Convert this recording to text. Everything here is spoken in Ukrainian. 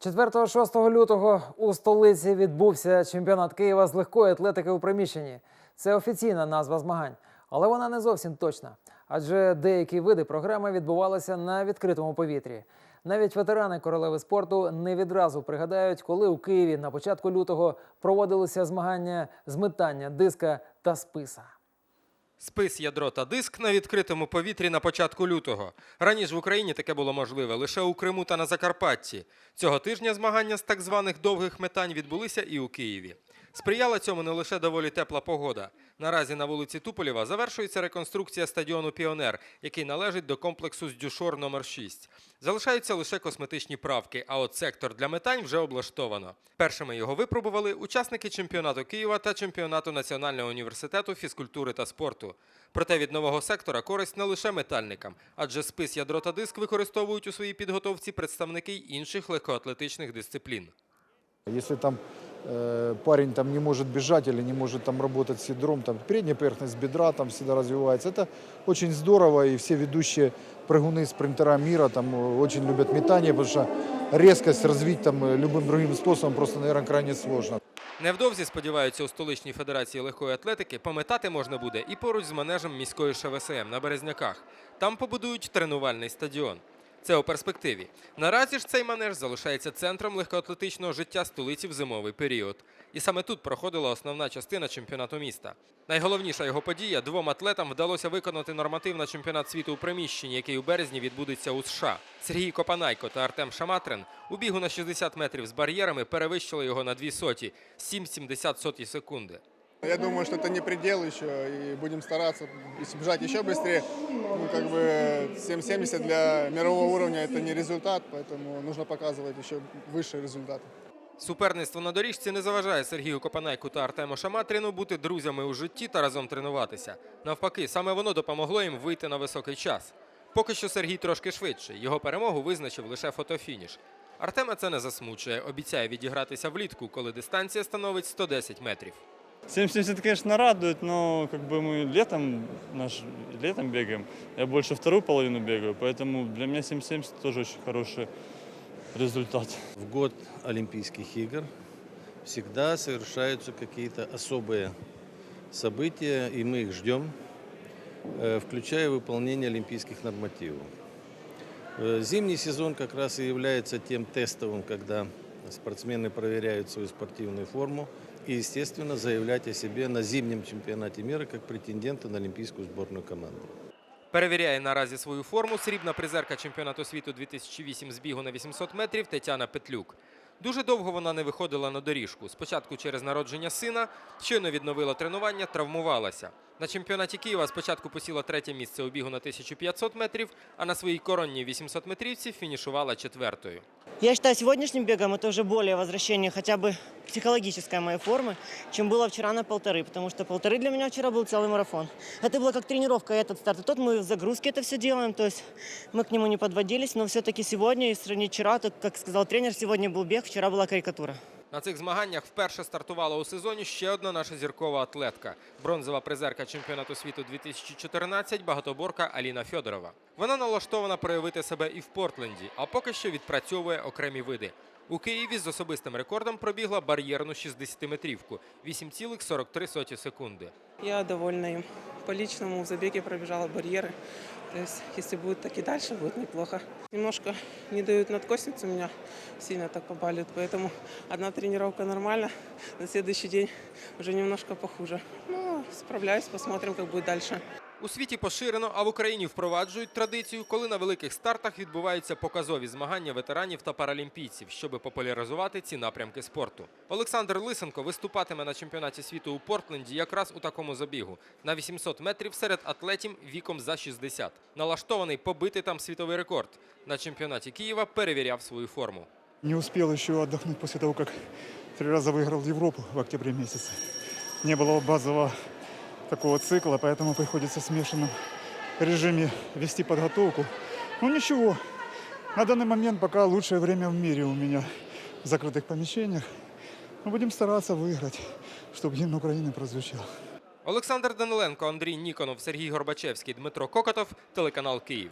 4-6 лютого у столиці відбувся чемпіонат Києва з легкої атлетики у приміщенні. Це офіційна назва змагань, але вона не зовсім точна, адже деякі види програми відбувалися на відкритому повітрі. Навіть ветерани королеви спорту не відразу пригадають, коли у Києві на початку лютого проводилися змагання з метання диска та списа. Спис, ядро та диск на відкритому повітрі на початку лютого. Раніше в Україні таке було можливе лише у Криму та на Закарпатті. Цього тижня змагання з так званих довгих метань відбулися і у Києві. Сприяла цьому не лише доволі тепла погода. Наразі на вулиці Туполєва завершується реконструкція стадіону Піонер, який належить до комплексу з Дюшор номер 6 Залишаються лише косметичні правки, а от сектор для метань вже облаштовано. Першими його випробували учасники чемпіонату Києва та чемпіонату Національного університету фізкультури та спорту. Проте від нового сектора користь не лише метальникам, адже спис, ядро та диск використовують у своїй підготовці представники інших легкоатлетичних дисциплін. Если там парень там не может бежать или не может там работать с ядром, там передняя поверхность бедра там всегда развивается. Это очень здорово, и все ведущие прыгуны, спринтера мира там э, очень любят метание, потому что резкость развить там э, любым другим способом просто, наверное, крайне сложно. Невдовзі, сподіваються, у столичній федерації легкої атлетики пометати можна буде і поруч з манежем міської ШВСМ на Березняках. Там побудують тренувальний стадіон. Це у перспективі. Наразі ж цей манеж залишається центром легкоатлетичного життя столиці в зимовий період. І саме тут проходила основна частина чемпіонату міста. Найголовніша його подія двом атлетам вдалося виконати норматив на чемпіонат світу у приміщенні, який у березні відбудеться у США. Сергій Копанайко та Артем Шаматрин у бігу на 60 метрів з бар'єрами перевищили його на дві соті 7,70 соті секунди. Я думаю, что это не предел еще, и будем стараться если бежать еще быстрее. Ну, как бы 7.70 для мирового уровня это не результат, поэтому нужно показывать еще высшие результаты. Суперництво на доріжці не заважає Сергію Копанайку та Артему Шаматріну бути друзями у житті та разом тренуватися. Навпаки, саме воно допомогло їм вийти на високий час. Поки що Сергій трошки швидше. Його перемогу визначив лише фотофініш. Артема це не засмучує. Обіцяє відігратися влітку, коли дистанція становить 110 метрів. 70, конечно, радует, но как бы мы летом, наш, летом бегаем. Я больше вторую половину бегаю, поэтому для меня 7,70 тоже очень хороший результат. В год Олимпийских игр всегда совершаются какие-то особые события, и мы их ждем, э, включая выполнение олимпийских нормативов. Э, Зимний сезон как раз и является тем тестовым, когда спортсмены проверяют свою спортивную форму и, естественно, заявлять о себе на зимнем чемпионате мира как претенденты на олимпийскую сборную команду. Перевіряє наразі свою форму срібна призерка чемпіонату світу 2008 з бігу на 800 метрів Тетяна Петлюк. Дуже довго вона не виходила на доріжку. Спочатку через народження сина, щойно відновила тренування, травмувалася. На чемпіонаті Києва спочатку посіла третє місце у бігу на 1500 метрів, а на своїй коронній 800 метрівці фінішувала четвертою. Я считаю, сегодняшним бегом это уже более возвращение хотя бы психологической моей формы, чем было вчера на полторы, потому что полторы для меня вчера был целый марафон. Это было как тренировка, этот старт. И тот мы в загрузке это все делаем, то есть мы к нему не подводились, но все-таки сегодня и сравнить вчера, так как сказал тренер, сегодня был бег, вчера была карикатура. На цих змаганнях вперше стартувала у сезоні ще одна наша зіркова атлетка бронзова призерка чемпіонату світу 2014 багатоборка Аліна Фьодорова. Вона налаштована проявити себе і в Портленді, а поки що відпрацьовує окремі види. У Києві з особистим рекордом пробігла бар'єрну 60-метрівку 8,43 секунди. Я довольна им. По личному в забеге пробежала барьеры. То есть, если будет так и дальше, будет неплохо. Немножко не дают надкосницу, меня сильно так побаливают, поэтому одна тренировка нормально, на следующий день уже немножко похуже. Ну, справляюсь, посмотрим, как будет дальше. У світі поширено, а в Україні впроваджують традицію, коли на великих стартах відбуваються показові змагання ветеранів та паралімпійців, щоби популяризувати ці напрямки спорту. Олександр Лисенко виступатиме на чемпіонаті світу у Портленді якраз у такому забігу на 800 метрів серед атлетів віком за 60. Налаштований побити там світовий рекорд. На чемпіонаті Києва перевіряв свою форму. Не успел еще отдохнуть после того, как три раза выиграл Европу в октябре месяце. Не было базового такого цикла, поэтому приходится в смешанном режиме вести подготовку. Ну ничего, на данный момент пока лучшее время в мире у меня в закрытых помещениях. Мы будем стараться выиграть, чтобы гимн Украины прозвучал. Олександр Даниленко, Андрій Ніконов, Сергій Горбачевський, Дмитро Кокотов, телеканал Київ.